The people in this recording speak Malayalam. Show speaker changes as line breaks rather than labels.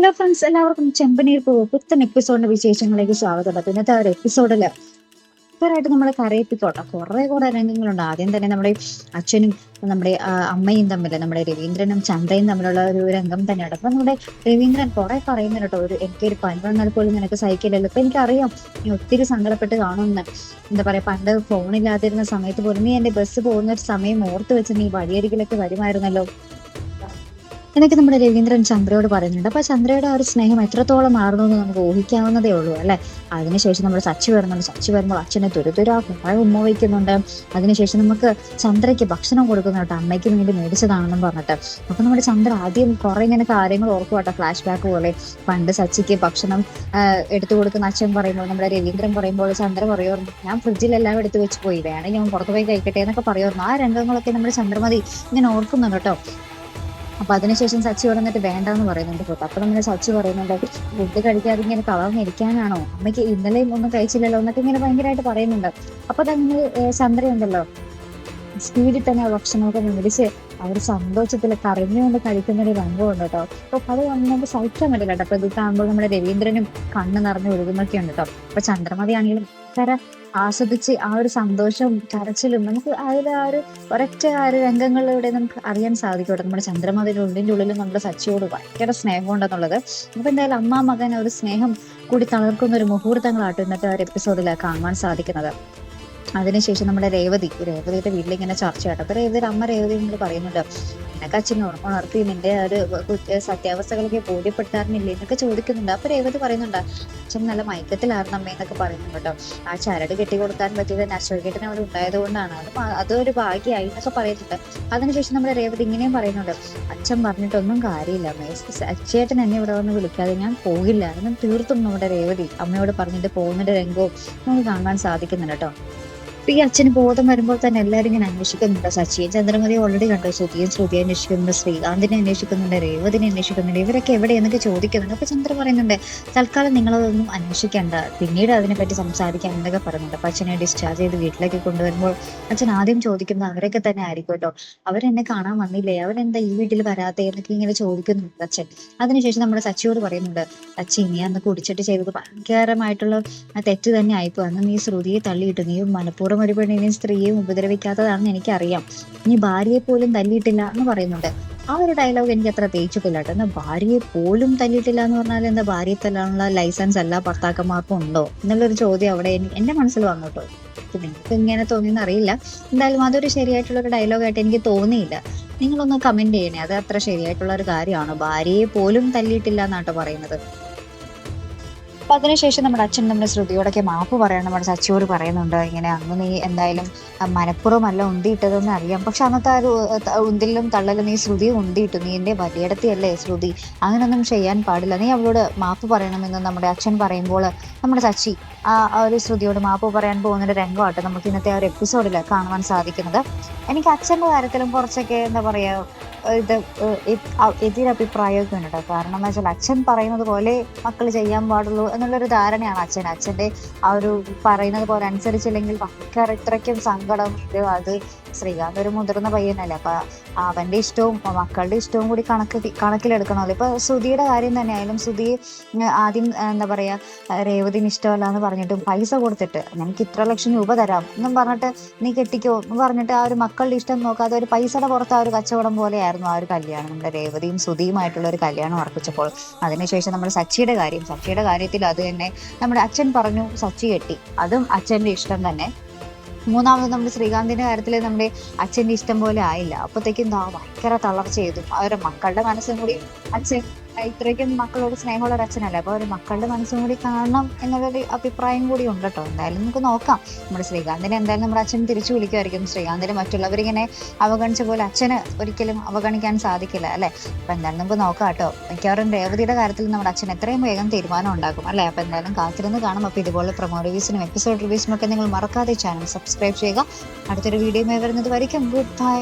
ഹലോ ഫ്രണ്ട്സ് എല്ലാവർക്കും ചെമ്പനീർ പൂവ് പുത്തൻ എപ്പിസോഡിന്റെ വിശേഷങ്ങളിലേക്ക് സ്വാഗതം. ഇന്നത്തെ ഒരു എപ്പിസോഡിൽ ഭയങ്കരമായിട്ട് നമ്മളെ കരയിപ്പിക്കോട്ടെ കുറെ കുറെ രംഗങ്ങളുണ്ട്. ആദ്യം തന്നെ നമ്മുടെ അച്ഛനും നമ്മുടെ അമ്മയും തമ്മിൽ നമ്മുടെ രവീന്ദ്രനും ചന്ദ്രയും തമ്മിലുള്ള ഒരു രംഗം തന്നെയാണ്. അപ്പൊ നമ്മുടെ രവീന്ദ്രൻ കുറെ ഒരു കേട്ടോ ഒരു എനിക്കൊരു പനി വന്നാൽ പോലും നിനക്ക് സഹിക്കില്ലല്ലോ. ഇപ്പൊ എനിക്കറിയാം നീ ഒത്തിരി സങ്കടപ്പെട്ട് കാണുമെന്ന്. എന്താ പറയാ പണ്ട് ഫോണില്ലാതിരുന്ന സമയത്ത് പോലും നീ എന്റെ ബസ് പോകുന്ന ഒരു സമയം ഓർത്ത് വെച്ച് നീ വഴിയരികിലൊക്കെ വരുമായിരുന്നല്ലോ. എന്നൊക്കെ നമ്മുടെ രവീന്ദ്രൻ ചന്ദ്രയോട് പറയുന്നുണ്ട്. അപ്പൊ ചന്ദ്രയുടെ ആ ഒരു സ്നേഹം എത്രത്തോളം മാറുന്നു എന്ന് നമുക്ക് ഊഹിക്കാവുന്നതേ ഉള്ളൂ അല്ലെ? അതിനുശേഷം നമ്മുടെ സച്ചി വരുന്നുണ്ട്. സച്ചി വരുമ്പോൾ അച്ഛനെ തുരുതുരാ കുറെ ഉമ്മ വയ്ക്കുന്നുണ്ട്. അതിനുശേഷം നമുക്ക് ചന്ദ്രയ്ക്ക് ഭക്ഷണം കൊടുക്കുന്നുണ്ട് അമ്മയ്ക്ക് വേണ്ടി മേടിച്ചതാണെന്നും പറഞ്ഞിട്ട്. അപ്പൊ നമ്മുടെ ചന്ദ്ര ആദ്യം കുറെ ഇങ്ങനെ കാര്യങ്ങൾ ഓർക്കും കേട്ടോ. ഫ്ലാഷ് ബാക്ക് പോലെ. പണ്ട് സച്ചിക്ക് ഭക്ഷണം എടുത്തു കൊടുക്കുന്ന അച്ഛൻ പറയുമ്പോൾ നമ്മുടെ രവീന്ദ്രൻ പറയുമ്പോൾ ചന്ദ്ര പറയുമായിരുന്നു ഞാൻ ഫ്രിഡ്ജിലെല്ലാം എടുത്തു വെച്ച് പോയി. വേണമെങ്കിൽ ഞാൻ പുറത്തു പോയി കഴിക്കട്ടെ എന്നൊക്കെ പറയുമായിരുന്നു ആ രംഗങ്ങളൊക്കെ നമ്മുടെ ചന്ദ്രമതി ഇങ്ങനെ ഓർക്കുന്നുണ്ട് കേട്ടോ. അപ്പൊ അതിനുശേഷം സച്ചി വേണ്ട വേണ്ടെന്ന് പറയുന്നുണ്ട് ഫുഡ് അപ്പൊ നമ്മുടെ സച്ചി പറയുന്നുണ്ട് ഫുഡ് കഴിക്കാതെ ഇങ്ങനെ കളർന്നിരിക്കാനാണോ അമ്മയ്ക്ക് ഇന്നലെയും ഒന്നും കഴിച്ചില്ലല്ലോ എന്നൊക്കെ ഇങ്ങനെ ഭയങ്കരമായിട്ട് പറയുന്നുണ്ട്. അപ്പൊ തന്നെ ചന്ദ്രയുണ്ടല്ലോ. സ്പീഡിൽ തന്നെ ആ ഭക്ഷണമൊക്കെ മേടിച്ച് അവർ സന്തോഷത്തിൽ കറിഞ്ഞുകൊണ്ട് കഴിക്കുന്ന ഒരു രംഗമുണ്ട് കേട്ടോ. അപ്പൊ അത് നമുക്ക് സഹിക്കാൻ പറ്റില്ല കേട്ടോ. അപ്പൊ ഇത് കാണുമ്പോൾ നമ്മുടെ രവീന്ദ്രനും കണ്ണ് നിറഞ്ഞു ഒഴുകുന്നൊക്കെ ഉണ്ട് കേട്ടോ. അപ്പൊ ചന്ദ്രമതി ആണെങ്കിലും ആസ്വദിച്ച് ആ ഒരു സന്തോഷവും കരച്ചിലും നമുക്ക് അതിൽ ആ ഒരു ഒരൊറ്റ ആ ഒരു രംഗങ്ങളിലൂടെ നമുക്ക് അറിയാൻ സാധിക്കും കേട്ടോ. നമ്മുടെ ചന്ദ്രമതിയുടെ ഉള്ളിന്റെ ഉള്ളിൽ നമ്മുടെ സച്ചിയോട് ഭയങ്കര സ്നേഹമുണ്ടെന്നുള്ളത്. അപ്പൊ എന്തായാലും അമ്മ മകൻ ഒരു സ്നേഹം കൂടി തളർക്കുന്ന ഒരു മുഹൂർത്തങ്ങളാട്ടോ ഇന്നത്തെ ആ ഒരു എപ്പിസോഡിൽ കാണുവാൻ സാധിക്കുന്നത്. അതിനുശേഷം നമ്മുടെ രേവതി രേവതിയുടെ വീട്ടിൽ ഇങ്ങനെ ചർച്ച അപ്പൊ രേവതിയുടെ അമ്മ രേവതി നിങ്ങൾ പറയുന്നുണ്ട് നിനക്ക് അച്ഛൻ ഉണർത്തി നിന്റെ ആ ഒരു സത്യാവസ്ഥകളൊക്കെ ബോധ്യപ്പെടുത്താറുന്നില്ലേ എന്നൊക്കെ ചോദിക്കുന്നുണ്ട്. അപ്പൊ രേവതി പറയുന്നുണ്ട് അച്ഛൻ നല്ല മയക്കത്തിലായിരുന്നു അമ്മ എന്നൊക്കെ പറയുന്നുണ്ട് ആ ചരട് കെട്ടി കൊടുക്കാൻ പറ്റിയത് നശ്വരകേട്ടൻ അവിടെ ഉണ്ടായത് കൊണ്ടാണ് അത് അതൊരു ഭാഗ്യമായി എന്നൊക്കെ പറയുന്നുണ്ട്. അതിനുശേഷം നമ്മുടെ രേവതി ഇങ്ങനെയും പറയുന്നുണ്ട് അച്ഛൻ പറഞ്ഞിട്ടൊന്നും കാര്യമില്ല അച്ഛേട്ടൻ എന്നെ ഇവിടെ വന്ന് വിളിക്കാതെ ഞാൻ പോകില്ല എന്ന് തീർത്തും നമ്മുടെ രേവതി അമ്മയോട് പറഞ്ഞിട്ട് പോകുന്നതിന്റെ രംഗവും നമുക്ക് കാണാൻ സാധിക്കുന്നുണ്ട് കേട്ടോ അപ്പൊ ഈ അച്ഛന് ബോധം വരുമ്പോൾ തന്നെ എല്ലാവരും ഇങ്ങനെ അന്വേഷിക്കുന്നുണ്ട്. സച്ചിയൻ ചന്ദ്രമതി ഓൾറെഡി കണ്ടു. ശ്രുതിയും ശ്രുതി അന്വേഷിക്കുന്നുണ്ട്. ശ്രീകാന്തിനെ അന്വേഷിക്കുന്നുണ്ട്. രേവതിനെ അന്വേഷിക്കുന്നുണ്ട്. ഇവരൊക്കെ എവിടെ എന്നൊക്കെ ചോദിക്കുന്നുണ്ട്. അപ്പൊ ചന്ദ്ര പറയുന്നുണ്ട് തൽക്കാലം നിങ്ങളതൊന്നും അന്വേഷിക്കേണ്ട. പിന്നീട് അതിനെപ്പറ്റി സംസാരിക്കാം എന്നൊക്കെ പറയുന്നുണ്ട്. അപ്പൊ അച്ഛനെ ഡിസ്ചാർജ് ചെയ്ത് വീട്ടിലേക്ക് കൊണ്ടുവരുമ്പോൾ അച്ഛൻ ആദ്യം ചോദിക്കുന്നത് അവരൊക്കെ തന്നെ ആയിരിക്കും കേട്ടോ. അവരെന്നെ കാണാൻ വന്നില്ലേ? അവരെന്താ ഈ വീട്ടിൽ വരാത്തേ എന്നൊക്കെ ഇങ്ങനെ ചോദിക്കുന്നുണ്ട് അച്ഛൻ. അതിനുശേഷം നമ്മുടെ സച്ചിയോട് പറയുന്നുണ്ട് അച്ഛൻ നീ അന്ന് കുടിച്ചിട്ട് ചെയ്തത് ഭയങ്കരമായിട്ടുള്ള തെറ്റ് തന്നെ ആയിപ്പോ അന്ന് നീ ശ്രുതിയെ തള്ളിയിട്ട് നീ മനഃപൂർവം ഒരു പെണ്ണിനെയും സ്ത്രീയെയും ഉപദ്രവിക്കാത്തതാണെന്ന് എനിക്കറിയാം. ഇനി ഭാര്യയെ പോലും തല്ലിയിട്ടില്ല എന്ന് പറയുന്നുണ്ട്. ആ ഒരു ഡയലോഗ് എനിക്ക് അത്ര തേച്ചിട്ടില്ല കേട്ടോ. എന്നാ ഭാര്യയെ പോലും തല്ലിയിട്ടില്ല എന്ന് പറഞ്ഞാൽ എന്താ ഭാര്യയെ തല്ലാനുള്ള ലൈസൻസ് എല്ലാ ഭർത്താക്കന്മാർക്കും ഉണ്ടോ? എന്നുള്ളൊരു ചോദ്യം അവിടെ എനി- എന്റെ മനസ്സിൽ വന്നു കേട്ടോ നിങ്ങൾക്ക് ഇങ്ങനെ തോന്നിയെന്ന് അറിയില്ല. എന്തായാലും അതൊരു ശരിയായിട്ടുള്ള ഒരു ഡയലോഗായിട്ട് എനിക്ക് തോന്നിയില്ല. നിങ്ങളൊന്ന് കമന്റ് ചെയ്യണേ. അത് അത്ര ശരിയായിട്ടുള്ള ഒരു കാര്യമാണ്. ഭാര്യയെ പോലും തല്ലിയിട്ടില്ല എന്നാട്ടോ പറയുന്നത്. അപ്പൊ അതിനുശേഷം നമ്മുടെ അച്ഛൻ നമ്മുടെ ശ്രുതിയോടൊക്കെ മാപ്പ് പറയണം. നമ്മുടെ സച്ചിയോട് പറയുന്നുണ്ട് ഇങ്ങനെ അന്ന് നീ എന്തായാലും മനഃപൂർവമല്ല ഉന്തിയിട്ടതെന്ന് അറിയാം. പക്ഷെ അന്നത്തെ ആ ഒരു ഉന്തിലും തള്ളലും നീ ശ്രുതി ഉന്തിയിട്ടു. നീ എന്റെ വലിയടത്തിയല്ലേ ശ്രുതി? അങ്ങനൊന്നും ചെയ്യാൻ പാടില്ല. നീ അവളോട് മാപ്പ് പറയണമെന്ന് നമ്മുടെ അച്ഛൻ പറയുമ്പോൾ നമ്മുടെ സച്ചി ആ ഒരു ശ്രുതിയോട് മാപ്പ് പറയാൻ പോകുന്ന ഒരു രംഗമായിട്ട് നമുക്ക് ഇന്നത്തെ ഒരു എപ്പിസോഡിൽ കാണുവാൻ സാധിക്കുന്നത്. എനിക്ക് അച്ഛന്റെ കാര്യത്തിലും കുറച്ചൊക്കെ എന്താ പറയാ ഇത് എതിരഭിപ്രായമൊക്കെ ഉണ്ട് കേട്ടോ. കാരണം എന്ന് വെച്ചാൽ അച്ഛൻ പറയുന്നത് പോലെ മക്കൾ ചെയ്യാൻ പാടുള്ളൂ എന്നുള്ളൊരു ധാരണയാണ് അച്ഛൻ. അച്ഛന്റെ ആ ഒരു പറയുന്നത് പോലെ അനുസരിച്ചില്ലെങ്കിൽ ഭയങ്കര ഇത്രയ്ക്കും സങ്കടം അത് ശ്രീകാന്ത് ഒരു മുതിർന്ന പയ്യനല്ലേ. അപ്പൊ അവന്റെ ഇഷ്ടവും മക്കളുടെ ഇഷ്ടവും കൂടി കണക്ക് കണക്കിലെടുക്കണമല്ലോ. ഇപ്പൊ സുധിയുടെ കാര്യം തന്നെ ആയാലും സുധി ആദ്യം എന്താ പറയാ രേവതിന് ഇഷ്ടമല്ല എന്ന് പറഞ്ഞിട്ട് പൈസ കൊടുത്തിട്ട് നിനക്ക് ഇത്ര ലക്ഷം രൂപ തരാം എന്നും പറഞ്ഞിട്ട് നീ കെട്ടിക്കോ എന്ന് പറഞ്ഞിട്ട് ആ ഒരു മക്കളുടെ ഇഷ്ടം നോക്കാതെ ഒരു പൈസയുടെ പുറത്ത് ആ ഒരു കച്ചവടം പോലെയായിരുന്നു ആ ഒരു കല്യാണം. നമ്മുടെ രേവതിയും സുധിയുമായിട്ടുള്ള ഒരു കല്യാണം അർപ്പിച്ചപ്പോൾ അതിനുശേഷം നമ്മുടെ സച്ചിയുടെ കാര്യം സച്ചിയുടെ കാര്യത്തിൽ അത് തന്നെ നമ്മുടെ അച്ഛൻ പറഞ്ഞു സച്ചി കെട്ടി. അതും അച്ഛന്റെ ഇഷ്ടം തന്നെ. മൂന്നാമത് നമ്മുടെ ശ്രീകാന്തിന്റെ കാര്യത്തിൽ നമ്മുടെ അച്ഛന്റെ ഇഷ്ടം പോലെ ആയില്ല. അപ്പോഴത്തേക്കും ഭയങ്കര തളർച്ച ചെയ്തു അവരുടെ മക്കളുടെ മനസ്സും കൂടി അച്ഛൻ ഇത്രയ്ക്കും മക്കളോട് സ്നേഹമുള്ള ഒരു അച്ഛനല്ലേ? അപ്പൊ ഒരു മക്കളുടെ മനസ്സും കൂടി കാണണം എന്നുള്ളൊരു അഭിപ്രായം കൂടി ഉണ്ട് കേട്ടോ എന്തായാലും നമുക്ക് നോക്കാം. നമ്മുടെ ശ്രീകാന്തിനെ എന്തായാലും നമ്മുടെ അച്ഛൻ തിരിച്ചു വിളിക്കുമായിരിക്കും. ശ്രീകാന്തിനെ മറ്റുള്ളവരിങ്ങനെ അവഗണിച്ച പോലെ അച്ഛന് ഒരിക്കലും അവഗണിക്കാൻ സാധിക്കില്ല അല്ലെ? അപ്പൊ എന്തായാലും നമുക്ക് നോക്കാം കേട്ടോ. മിക്കവാറും രേവതിയുടെ കാര്യത്തിൽ നമ്മുടെ അച്ഛൻ എത്രയും വേഗം തീരുമാനം ഉണ്ടാക്കും അല്ലേ? അപ്പൊ എന്തായാലും കാത്തിരുന്ന് കാണും. അപ്പോൾ ഇതുപോലെ പ്രൊമോ റിവ്യൂസിനും എപ്പിസോഡ് റിവ്യൂസിനും ഒക്കെ നിങ്ങൾ മറക്കാതെ ചാനൽ സബ്സ്ക്രൈബ് ചെയ്യുക. അടുത്തൊരു വീഡിയോ വരുന്നത് വരയ്ക്കും. Good bye